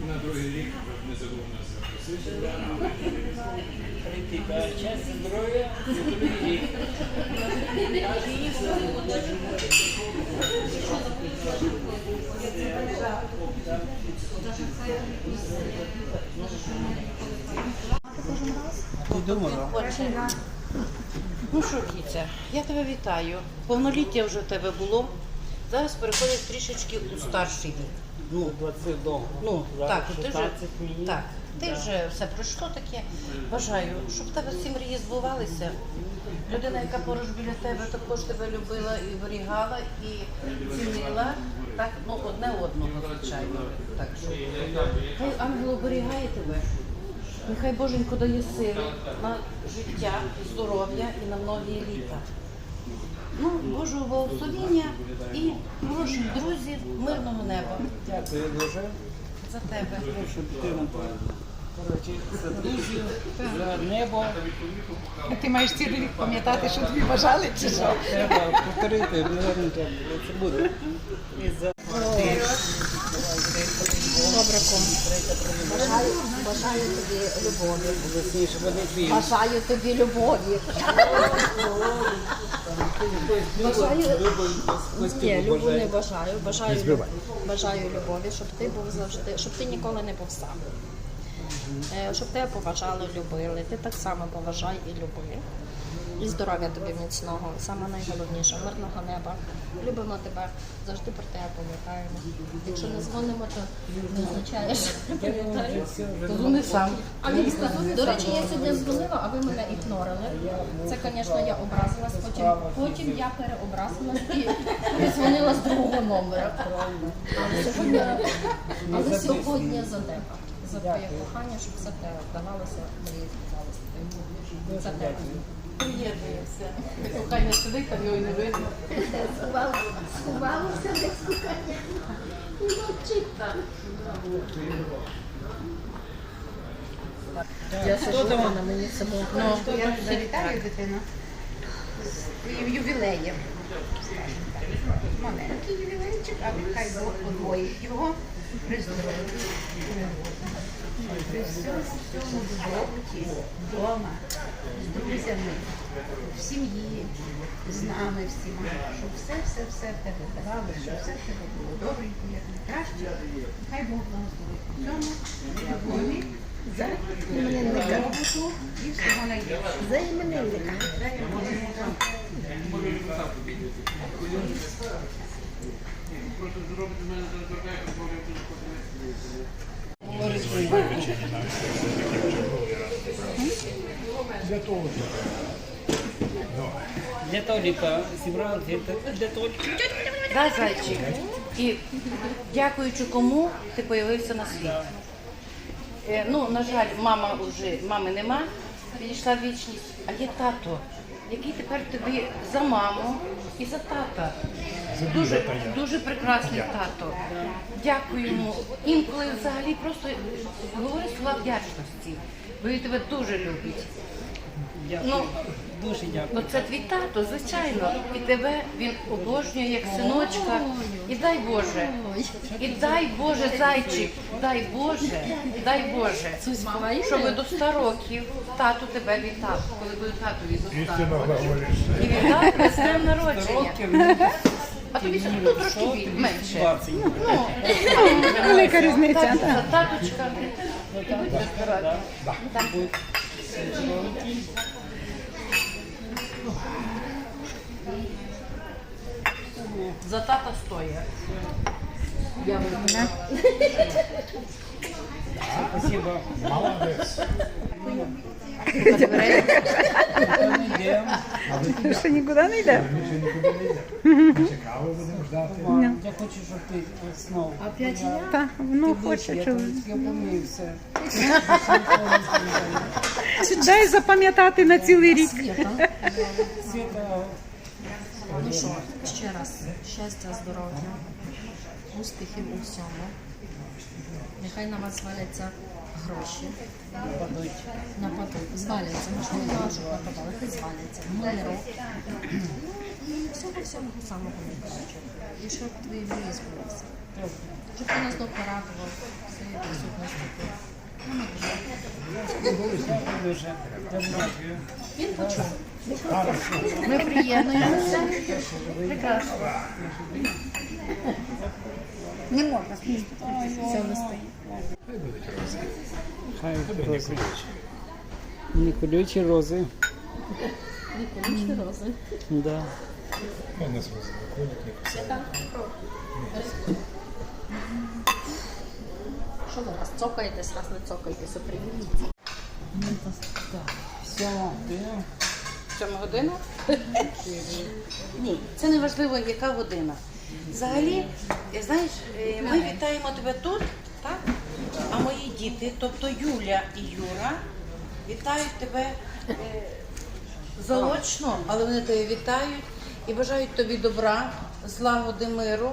На другий рік не забув нас запросити. Щастя, здоров'я, і тобі рік. Ну що, Кіця, я тебе вітаю. Повноліття вже в тебе було. Зараз переходиш трішечки у старший вік. Ну, 20 довго. ну так, ти вже, 16 мені. так, ти вже все пройшло таке. Бажаю, щоб в тебе всі мрії збувалися. Людина, яка поруч біля тебе, також тебе любила і оберігала, і цінила. Так, ну одне одного, звичайно. Так що хай ангел оберігає тебе. Нехай Боженько дає сили на життя, здоров'я і на многі літа. Ну, Божого благословіння і хороших друзів, мирного неба Дякую дуже. за тебе. Коротше, за друзів, за небо. А ти маєш цілий рік пам'ятати, що тобі бажали, чи що? Треба повторити, наверное. Це буде. І за Добре, Бажаю, бажаю тобі любові. Бажаю тобі любові. Бажаю, ні, любов не бажаю. Бажаю, бажаю любові, щоб ти був завжди, щоб ти ніколи не був сам. Е, Щоб тебе поважали, любили. Ти так само поважай і люби. І здоров'я тобі міцного, саме найголовніше, мирного неба. Любимо тебе, завжди про тебе пам'ятаємо. Якщо не дзвонимо, то не означає, що. Дзвони сам. А він сказав, до речі, я сьогодні дзвонила, а ви мене ігнорили. Це, звісно, я образилась. Потім, потім я переобразилась і дзвонила з другого номера. Але сьогодні, але сьогодні за тебе. За твоє кохання, щоб все те вдавалося, мрії збувалися. За тебе. Приєднуємося. Кохання сидить, там його й не видно. Сховалося десь кохання. І мовчить там. Я сижу, вона мені було. Ну, Я вітаю, дитино, з твоїм ювілеєм. Маленький ювілейчик, а хай Бог подвоїть його при здоров'ї. При всьому добробуті, вдома, з друзями, в сім'ї, з нами всіма, щоб все-все-все в тебе давало, щоб все в тебе було добренько, як найкраще. Хай Бог благословить у цьому, любові, добробуту і всього найбільшого. За іменинника. Для Толіка зібрав для Толіка. Да, зайчик. І дякуючи кому ти появився на світ. Е, ну, на жаль, мама вже мами нема, відійшла в вічність, а є тато, який тепер тобі за маму і за тата. Дуже, дуже прекрасний тато. Дякуємо. Інколи взагалі просто говорю слова вдячності, бо він тебе дуже любить. Дякую. Ну, Дуже дякую. Ну це твій тато, звичайно. І тебе він обожнює як синочка. І дай Боже, і дай Боже, зайчик, дай Боже, дай Боже, щоб до 100 років тато тебе вітав, коли буде татові до 100. І вітав тебе з днем народження. А тобі ще ну, трошки менше. Ну, Велика різниця. таточка, таточка. І будьте здорові. За тата стоя. Спасибо. Молодець. Дякую. До дверей. Ми йдемо. Ще нікуди не йде. Цікаво будемо ждати. Мам, Я хочу, щоб ти знову. Опять я? Так, воно Ти вийшов, хоче. я чоловік. колись- Я помився. Дай запам'ятати на цілий рік. Світа. Ну що, ще раз, щастя, здоров'я, успіхів у всьому. Нехай на вас зваляться гроші. падуть. Нападуть, зваляться. Можливо, не знаю, нападали, хай зваляться. Миру. І всього всього самого найкращого. І щоб твої мрії збулися. Щоб ти нас добре радував своєю присутністю тут. Ну, ми дуже. Він почув. Ми приєднуємося. Прекрасно. Не можна. Все не стоїть. Хай рози. Не колючі рози. Ніколічні рози. Да. У нас не писали. Що ви раз цокаєтесь, раз не цокаєтесь, опряміться. Все, ти Сьома година? Ні, це не важливо, яка година. Взагалі, знаєш, е, ми вітаємо тебе тут, так? А мої діти, тобто Юля і Юра, вітають тебе е, заочно, але вони тебе вітають і бажають тобі добра, злагоди, миру,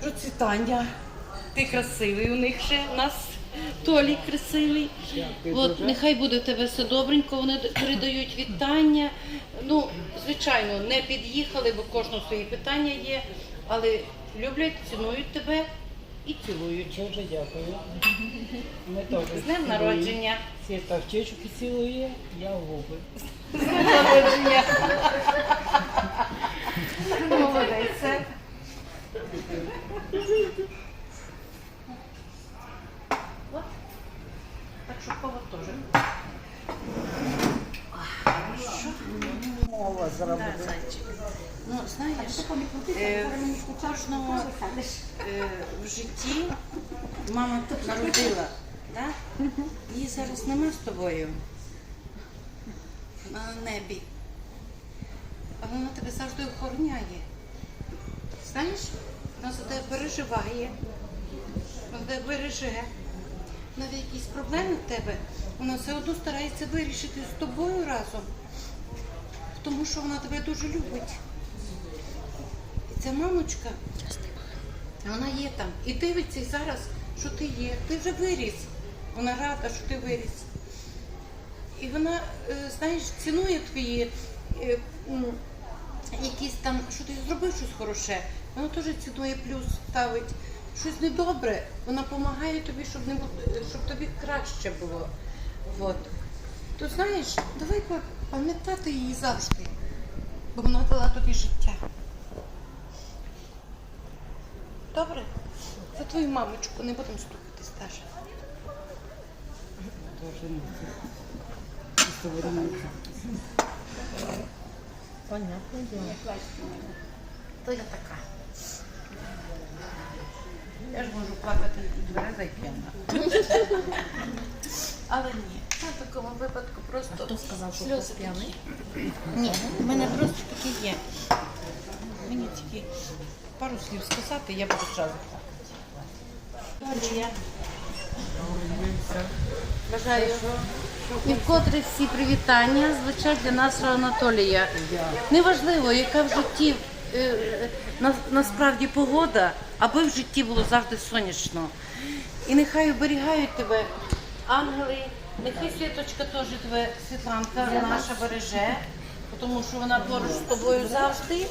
процвітання. Ти красивий у них ще нас. Толік красивий. От нехай буде тебе все добренько. Вони передають вітання. Ну, звичайно, не під'їхали, бо кожного свої питання є, але люблять, цінують тебе і цілують. дуже дякую. Ми теж З днем народження. Світа в чечуки цілує, я в губи. З днем народження. Молодець. От. Так що повод теж. Зайчик. Ну, знаєш, е, у кожного е, в житті мама народила, так? Її зараз нема з тобою на небі. А вона тебе завжди охороняє. Знаєш, вона за тебе переживає, вона тебе береже. Навіть якісь проблеми в тебе, вона все одно старається вирішити з тобою разом тому що вона тебе дуже любить. І ця мамочка, вона є там і дивиться зараз, що ти є. Ти вже виріс. Вона рада, що ти виріс. І вона, е, знаєш, цінує твої е, якісь там, що ти зробив щось хороше. Вона теж цінує плюс ставить. Щось недобре, вона допомагає тобі, щоб не щоб тобі краще було. От. То знаєш, давай пам'ятати її завжди, бо вона дала тобі життя. Добре? За твою мамочку не будемо стукати Сташа. теж вернуться. Діло. То я така. Я ж можу плакати і дверей п'яна. Але ні, на такому випадку просто. Хто сказав, що сльози п'яний? Ні, в мене просто таке є. Мені тільки пару слів сказати, я буду зразу. Я Бажаю. І вкотре всі привітання звучать для нашого Анатолія. Неважливо, яка в житті е, на, насправді погода, аби в житті було завжди сонячно. І нехай оберігають тебе ангели, нехай світочка теж тебе, Світланка, наша береже, тому що вона поруч з тобою завжди.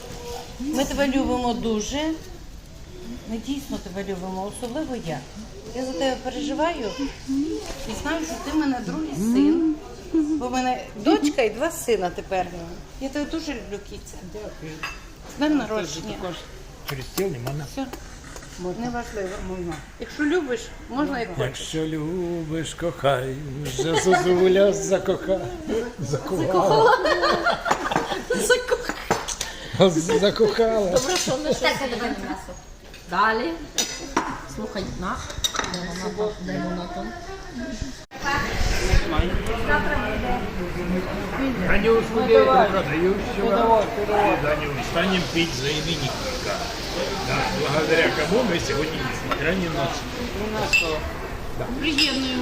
Ми тебе любимо дуже. Ми дійсно тебе любимо, особливо я. Я за тебе переживаю і знаю, що ти в мене другий син. Бо в мене дочка і два сина тепер. Я тебе дуже люблю, Кіця. Дякую. З днем народження. Все. Неважливо. Можна. Якщо любиш, можна і хочеш. Якщо любиш, кохай, вже Зозуля закохай. Закохала. Закохала. Добре, що не щось є. Далі. Слухай, на. Де вона там? Де вона там? Даню давай. продающего Перевод, перевод. и Даню станем пить за именинника. Да, благодаря кому мы сегодня ни на что. Ну на що?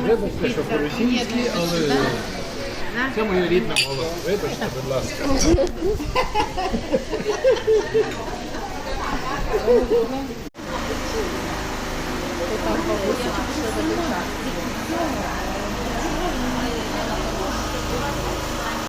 Вибачте, що по-російськи, але це моя рідна мова. Вибачте, будь ласка. Ти там бабусі пішли до дівчат.